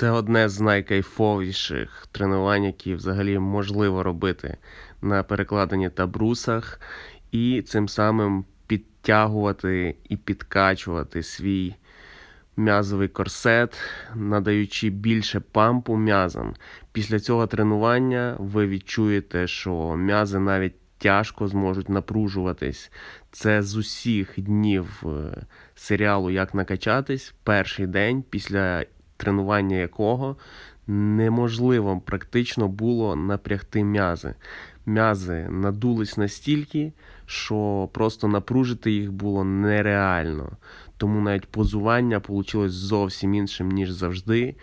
Це одне з найкайфовіших тренувань, які взагалі можливо робити на перекладенні та брусах, і цим самим підтягувати і підкачувати свій м'язовий корсет, надаючи більше пампу м'язам. Після цього тренування ви відчуєте, що м'язи навіть тяжко зможуть напружуватись. Це з усіх днів е, серіалу Як накачатись, перший день, після тренування якого неможливо практично було напрягти м'язи. М'язи надулись настільки, що просто напружити їх було нереально. Тому навіть позування вийшло зовсім іншим, ніж завжди.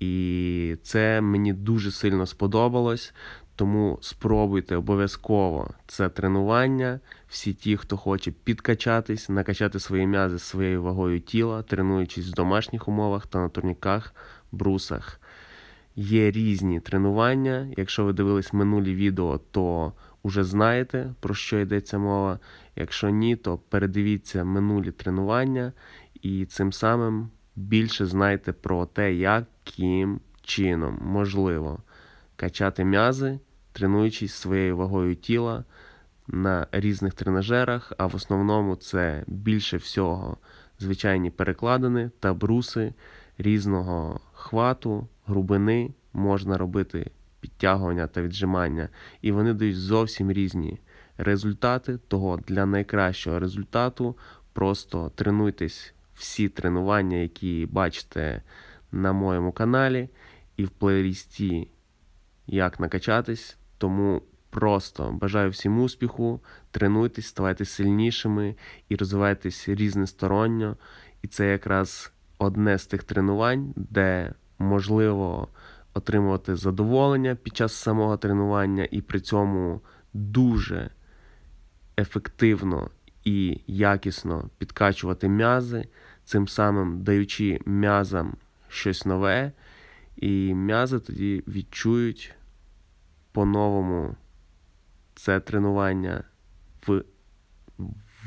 І це мені дуже сильно сподобалось. Тому спробуйте обов'язково це тренування. Всі ті, хто хоче підкачатись, накачати свої м'язи своєю вагою тіла, тренуючись в домашніх умовах та на турніках, брусах. Є різні тренування. Якщо ви дивились минулі відео, то вже знаєте, про що йдеться мова. Якщо ні, то передивіться минулі тренування і цим самим більше знаєте про те, яким чином можливо качати м'язи, тренуючись своєю вагою тіла на різних тренажерах, а в основному це більше всього. Звичайні перекладини та бруси різного хвату, грубини можна робити підтягування та віджимання, і вони дають зовсім різні результати. Того для найкращого результату просто тренуйтесь. Всі тренування, які бачите на моєму каналі, і в плейлісті Як накачатись. Тому просто бажаю всім успіху, тренуйтесь, ставайте сильнішими і розвивайтесь різносторонньо. І це якраз одне з тих тренувань, де можливо отримувати задоволення під час самого тренування, і при цьому дуже ефективно і якісно підкачувати м'язи, цим самим даючи м'язам щось нове, і м'язи тоді відчують по-новому це тренування в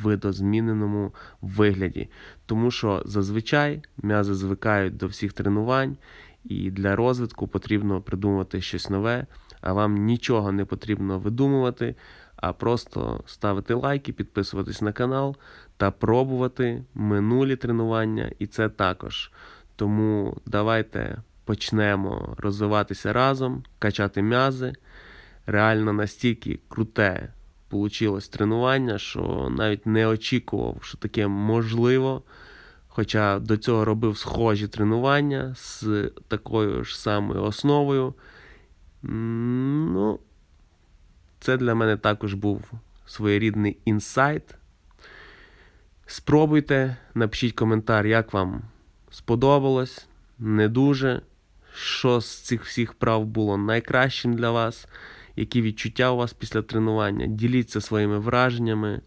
видозміненому вигляді. Тому що зазвичай м'язи звикають до всіх тренувань, і для розвитку потрібно придумувати щось нове, а вам нічого не потрібно видумувати, а просто ставити лайки, підписуватись на канал та пробувати минулі тренування, і це також. Тому давайте почнемо розвиватися разом, качати м'язи. Реально настільки круте получилось тренування, що навіть не очікував, що таке можливо. Хоча до цього робив схожі тренування з такою ж самою основою. Ну, це для мене також був своєрідний інсайт. Спробуйте, напишіть коментар, як вам сподобалось, не дуже. Що з цих всіх прав було найкращим для вас, які відчуття у вас після тренування. Діліться своїми враженнями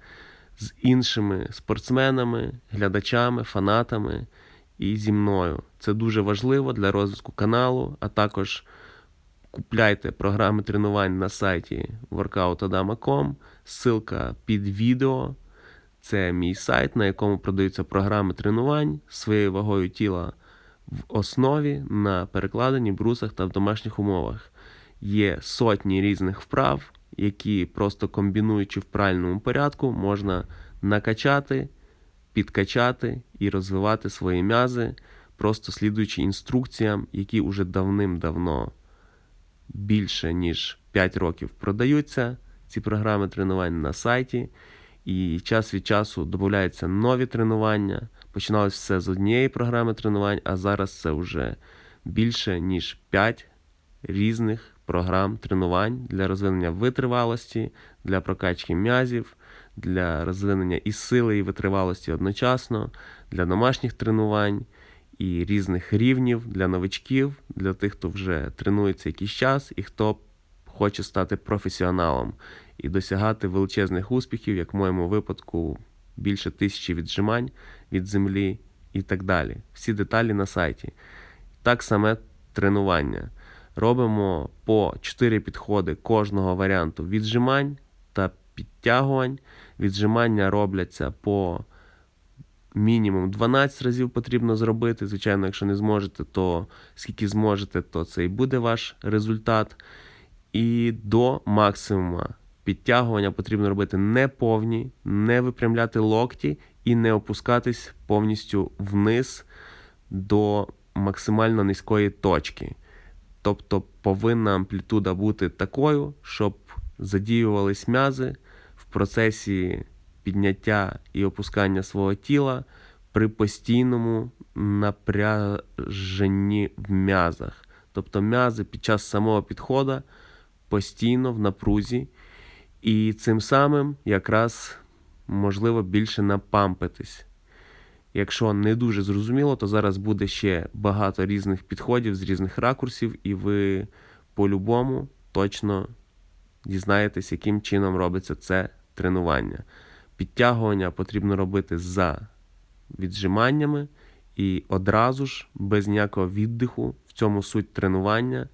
з іншими спортсменами, глядачами, фанатами і зі мною. Це дуже важливо для розвитку каналу, а також купляйте програми тренувань на сайті workoutadama.com, ссылка під відео. Це мій сайт, на якому продаються програми тренувань своєю вагою тіла в основі на перекладенні брусах та в домашніх умовах. Є сотні різних вправ, які просто комбінуючи в правильному порядку, можна накачати, підкачати і розвивати свої м'язи, просто слідуючи інструкціям, які вже давним-давно більше ніж 5 років продаються. Ці програми тренувань на сайті. І час від часу додаються нові тренування. Починалось все з однієї програми тренувань, а зараз це вже більше ніж 5 різних програм тренувань для розвинення витривалості, для прокачки м'язів, для розвинення і сили, і витривалості одночасно, для домашніх тренувань і різних рівнів для новичків, для тих, хто вже тренується якийсь час і хто хоче стати професіоналом і досягати величезних успіхів, як в моєму випадку, більше тисячі віджимань від землі і так далі. Всі деталі на сайті. Так саме тренування. Робимо по 4 підходи кожного варіанту віджимань та підтягувань. Віджимання робляться по мінімум 12 разів потрібно зробити. Звичайно, якщо не зможете, то скільки зможете, то це і буде ваш результат. І до максимума підтягування потрібно робити не повні, не випрямляти локті і не опускатись повністю вниз до максимально низької точки. Тобто повинна амплітуда бути такою, щоб задіювались м'язи в процесі підняття і опускання свого тіла при постійному напряженні в м'язах. Тобто м'язи під час самого підходу постійно в напрузі, і цим самим якраз можливо більше напампитись. Якщо не дуже зрозуміло, то зараз буде ще багато різних підходів з різних ракурсів, і ви по-любому точно дізнаєтесь, яким чином робиться це тренування. Підтягування потрібно робити за віджиманнями і одразу ж без ніякого віддиху. В цьому суть тренування.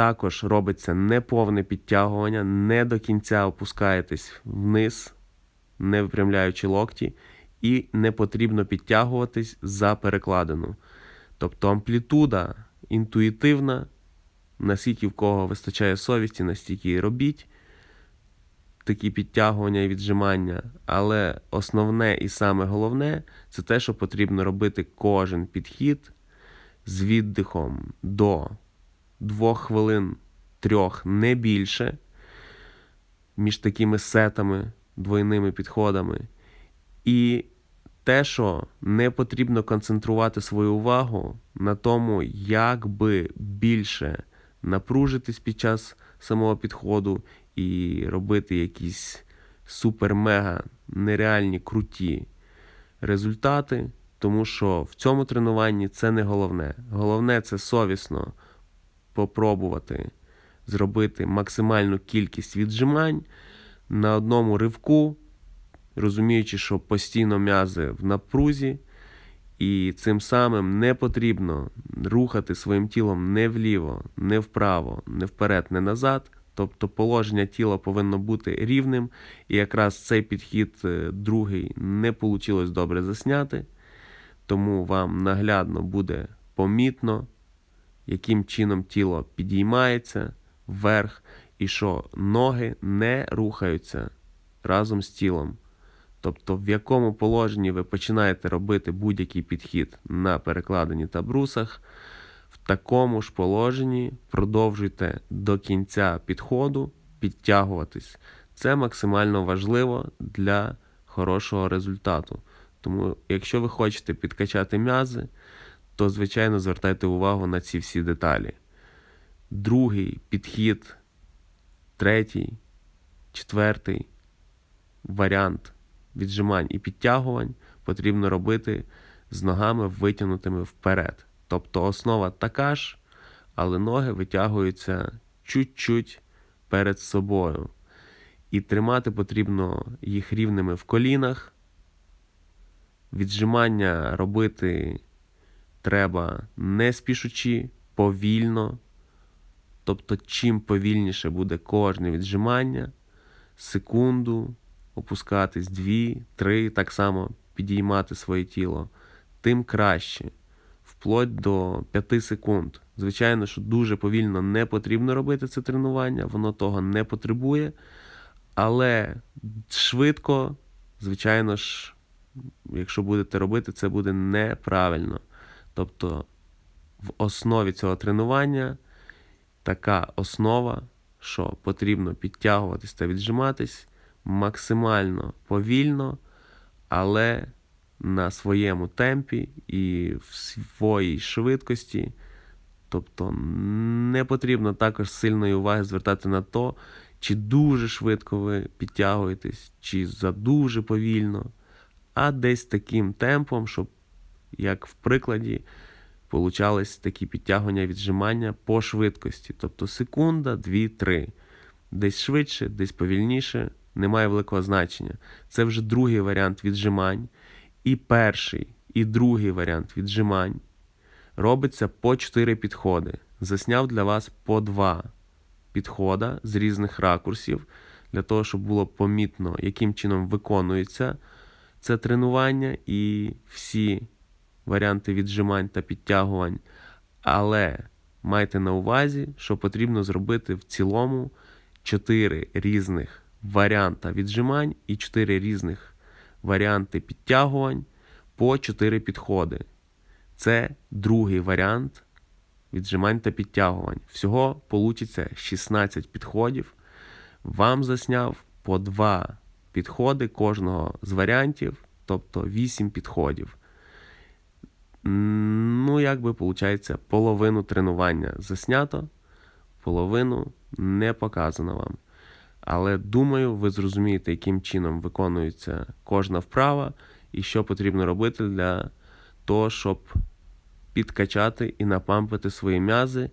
Також робиться неповне підтягування, не до кінця опускаєтесь вниз, не випрямляючи локті, і не потрібно підтягуватись за перекладину. Тобто амплітуда інтуїтивна, наскільки в кого вистачає совісті, настільки і робіть такі підтягування і віджимання. Але основне і саме головне це те, що потрібно робити кожен підхід з віддихом до двох хвилин, трьох, не більше, між такими сетами, двойними підходами. І те, що не потрібно концентрувати свою увагу на тому, як би більше напружитись під час самого підходу і робити якісь супер-мега нереальні круті результати, тому що в цьому тренуванні це не головне. Головне це совісно попробувати зробити максимальну кількість віджимань на одному ривку, розуміючи, що постійно м'язи в напрузі, і цим самим не потрібно рухати своїм тілом не вліво, не вправо, не вперед, не назад. Тобто положення тіла повинно бути рівним, і якраз цей підхід е, другий не вийшло добре засняти, тому вам наглядно буде помітно, яким чином тіло підіймається вверх, і що ноги не рухаються разом з тілом. Тобто, в якому положенні ви починаєте робити будь-який підхід на перекладині та брусах, в такому ж положенні продовжуйте до кінця підходу підтягуватись. Це максимально важливо для хорошого результату. Тому, якщо ви хочете підкачати м'язи, то, звичайно, звертайте увагу на ці всі деталі. Другий підхід, третій, четвертий варіант віджимань і підтягувань потрібно робити з ногами витягнутими вперед. Тобто основа така ж, але ноги витягуються чуть-чуть перед собою. І тримати потрібно їх рівними в колінах. Віджимання робити треба не спішучи, повільно. Тобто, чим повільніше буде кожне віджимання, секунду, опускатись дві, три, так само підіймати своє тіло, тим краще. Вплоть до 5 секунд. Звичайно, що дуже повільно не потрібно робити це тренування, воно того не потребує. Але швидко, звичайно ж, якщо будете робити, це буде неправильно. Тобто в основі цього тренування така основа, що потрібно підтягуватись та віджиматись максимально повільно, але на своєму темпі і в своїй швидкості. Тобто не потрібно також сильної уваги звертати на то, чи дуже швидко ви підтягуєтесь, чи за дуже повільно, а десь таким темпом, щоб, як в прикладі, получались такі підтягування віджимання по швидкості. Тобто секунда, дві, три. Десь швидше, десь повільніше, немає великого значення. Це вже другий варіант віджимань. І перший, і другий варіант віджимань робиться по 4 підходи. Засняв для вас по 2 підхода з різних ракурсів, для того, щоб було помітно, яким чином виконується це тренування і всі варіанти віджимань та підтягувань. Але майте на увазі, що потрібно зробити в цілому 4 різних варіанта віджимань і 4 різних варіанти підтягувань по 4 підходи. Це другий варіант віджимань та підтягувань. Всього вийде 16 підходів. Вам засняв по 2 підходи кожного з варіантів, тобто 8 підходів. Ну, як би виходить, половину тренування заснято, половину не показано вам. Але думаю, ви зрозумієте, яким чином виконується кожна вправа і що потрібно робити для того, щоб підкачати і напампити свої м'язи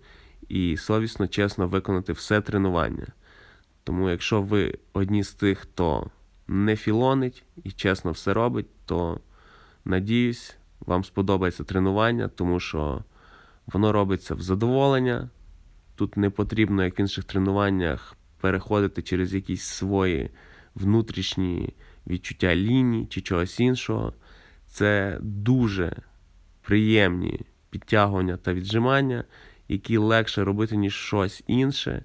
і совісно, чесно виконати все тренування. Тому, якщо ви одні з тих, хто не філонить і чесно все робить, то надіюсь, вам сподобається тренування, тому що воно робиться в задоволення. Тут не потрібно, як в інших тренуваннях, переходити через якісь свої внутрішні відчуття ліній чи чогось іншого. Це дуже приємні підтягування та віджимання, які легше робити, ніж щось інше.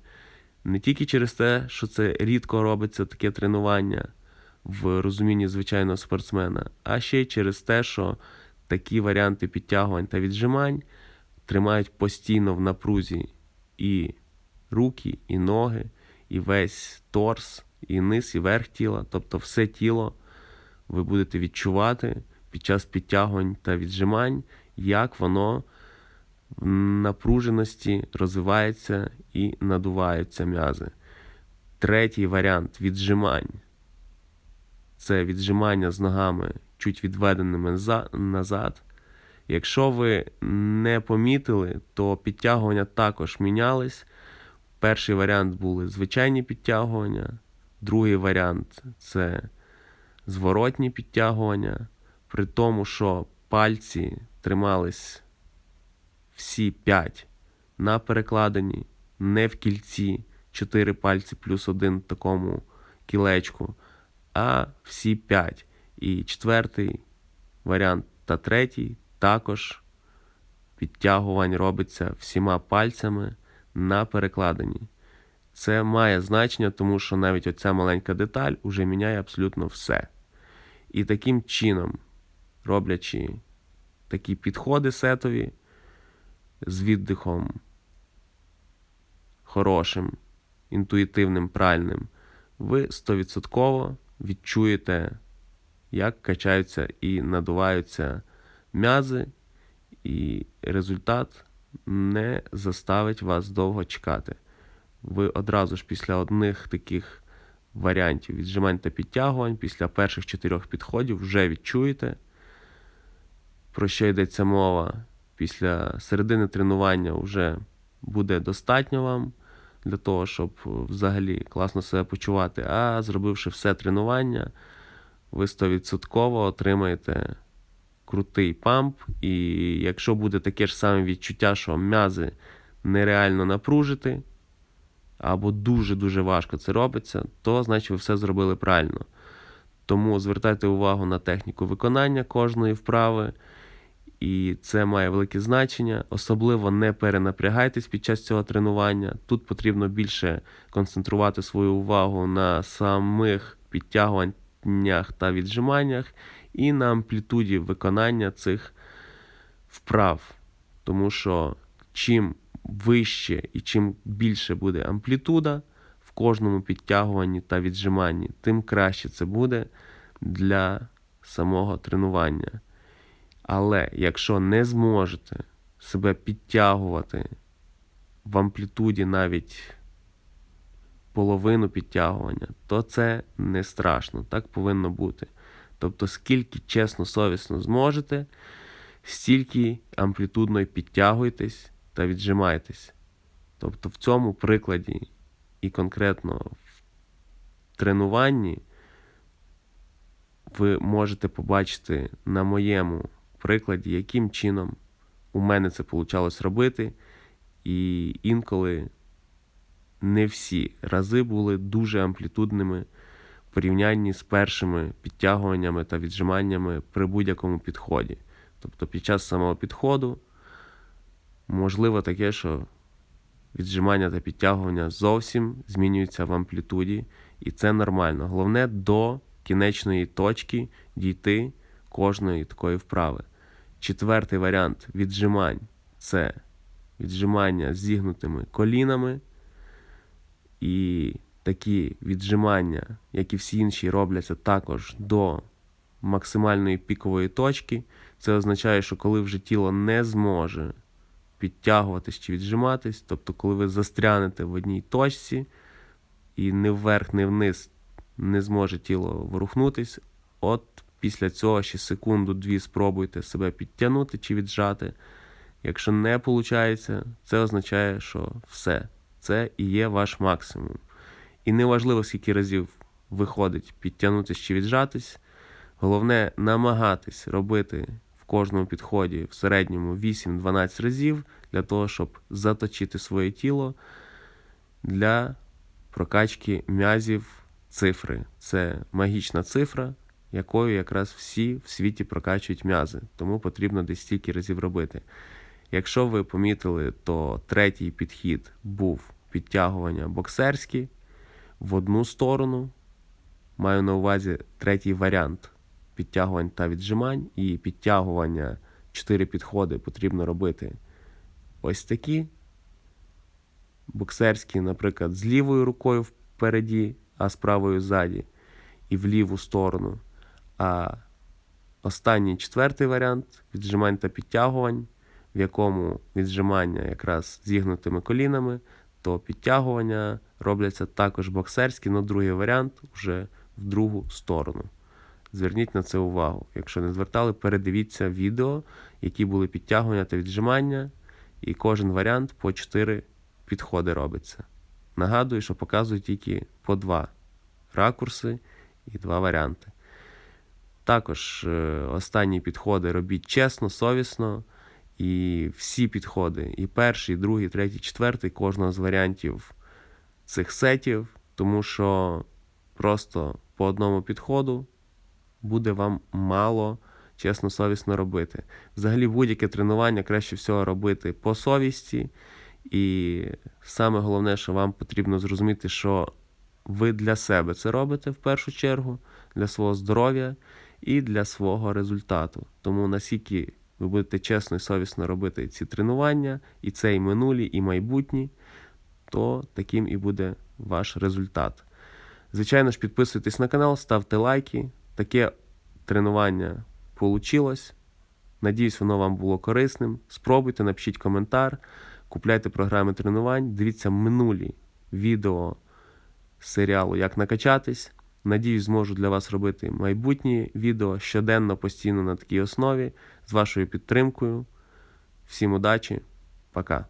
Не тільки через те, що це рідко робиться таке тренування в розумінні звичайного спортсмена, а ще й через те, що такі варіанти підтягувань та віджимань тримають постійно в напрузі і руки, і ноги, і весь торс, і низ, і верх тіла, тобто все тіло ви будете відчувати під час підтягувань та віджимань, як воно в напруженості розвивається і надуваються м'язи. Третій варіант віджимань це віджимання з ногами чуть відведеними назад. Якщо ви не помітили, то підтягування також мінялись. Перший варіант були звичайні підтягування, другий варіант це зворотні підтягування. При тому, що пальці тримались всі 5 на перекладині, не в кільці, 4 пальці плюс один такому кілечку, а всі 5. І четвертий варіант та третій також підтягувань робиться всіма пальцями на перекладині. Це має значення, тому що навіть оця маленька деталь уже міняє абсолютно все. І таким чином, роблячи такі підходи сетові з віддихом хорошим, інтуїтивним, правильним, ви 100% відчуєте, як качаються і надуваються м'язи, і результат не заставить вас довго чекати. Ви одразу ж після одних таких варіантів віджимань та підтягувань, після перших чотирьох підходів вже відчуєте, про що йдеться мова. Після середини тренування вже буде достатньо вам для того, щоб взагалі класно себе почувати. А зробивши все тренування, ви 100% отримаєте крутий памп. І якщо буде таке ж саме відчуття, що м'язи нереально напружити, або дуже-дуже важко це робиться, то значить ви все зробили правильно. Тому звертайте увагу на техніку виконання кожної вправи. І це має велике значення. Особливо не перенапрягайтесь під час цього тренування. Тут потрібно більше концентрувати свою увагу на самих підтягуваннях та віджиманнях і на амплітуді виконання цих вправ. Тому що чим вище і чим більше буде амплітуда в кожному підтягуванні та віджиманні, тим краще це буде для самого тренування. Але якщо не зможете себе підтягувати в амплітуді навіть половину підтягування, то це не страшно. Так повинно бути. Тобто, скільки чесно, совісно зможете, стільки амплітудно підтягуйтесь та віджимайтесь. Тобто в цьому прикладі і конкретно в тренуванні ви можете побачити на моєму прикладі, яким чином у мене це вийшло робити. І інколи не всі рази були дуже амплітудними в порівнянні з першими підтягуваннями та віджиманнями при будь-якому підході. Тобто під час самого підходу можливо таке, що віджимання та підтягування зовсім змінюються в амплітуді, і це нормально. Головне до кінечної точки дійти кожної такої вправи. Четвертий варіант віджимань це віджимання зігнутими колінами. І такі віджимання, як і всі інші, робляться також до максимальної пікової точки. Це означає, що коли вже тіло не зможе підтягуватись чи віджиматись, тобто, коли ви застрянете в одній точці і не вверх, не вниз не зможе тіло ворухнутись, от після цього ще секунду-дві спробуйте себе підтягнути чи віджати. Якщо не виходить, це означає, що все, це і є ваш максимум. І неважливо, скільки разів виходить підтягнутися чи віджатись. Головне намагатись робити в кожному підході в середньому 8-12 разів для того, щоб заточити своє тіло для прокачки м'язів цифри. Це магічна цифра, якою якраз всі в світі прокачують м'язи. Тому потрібно десь стільки разів робити. Якщо ви помітили, то третій підхід був підтягування боксерські в одну сторону. Маю на увазі третій варіант підтягувань та віджимань. І підтягування 4 підходи потрібно робити ось такі. Боксерські, наприклад, з лівою рукою впереді, а з правою ззаді, і в ліву сторону. А останній четвертий варіант віджимань та підтягувань, в якому віджимання якраз зігнутими колінами, то підтягування робляться також боксерські, але другий варіант вже в другу сторону. Зверніть на це увагу. Якщо не звертали, передивіться відео, які були підтягування та віджимання, і кожен варіант по 4 підходи робиться. Нагадую, що показую тільки по два ракурси і два варіанти. Також е, останні підходи робіть чесно, совісно. І всі підходи, і перший, і другий, і третій, і четвертий, кожного з варіантів цих сетів, тому що просто по одному підходу буде вам мало чесно, совісно робити. Взагалі, будь-яке тренування краще всього робити по совісті. І саме головне, що вам потрібно зрозуміти, що ви для себе це робите в першу чергу, для свого здоров'я і для свого результату. Тому наскільки ви будете чесно і совісно робити ці тренування, і це і минулі, і майбутні, то таким і буде ваш результат. Звичайно ж, підписуйтесь на канал, ставте лайки. Таке тренування вийшло. Надіюсь, воно вам було корисним. Спробуйте, напишіть коментар, купляйте програми тренувань, дивіться минулі відео серіалу Як накачатись. Надіюсь, зможу для вас робити майбутні відео щоденно, постійно на такій основі з вашою підтримкою. Всім удачі, пока!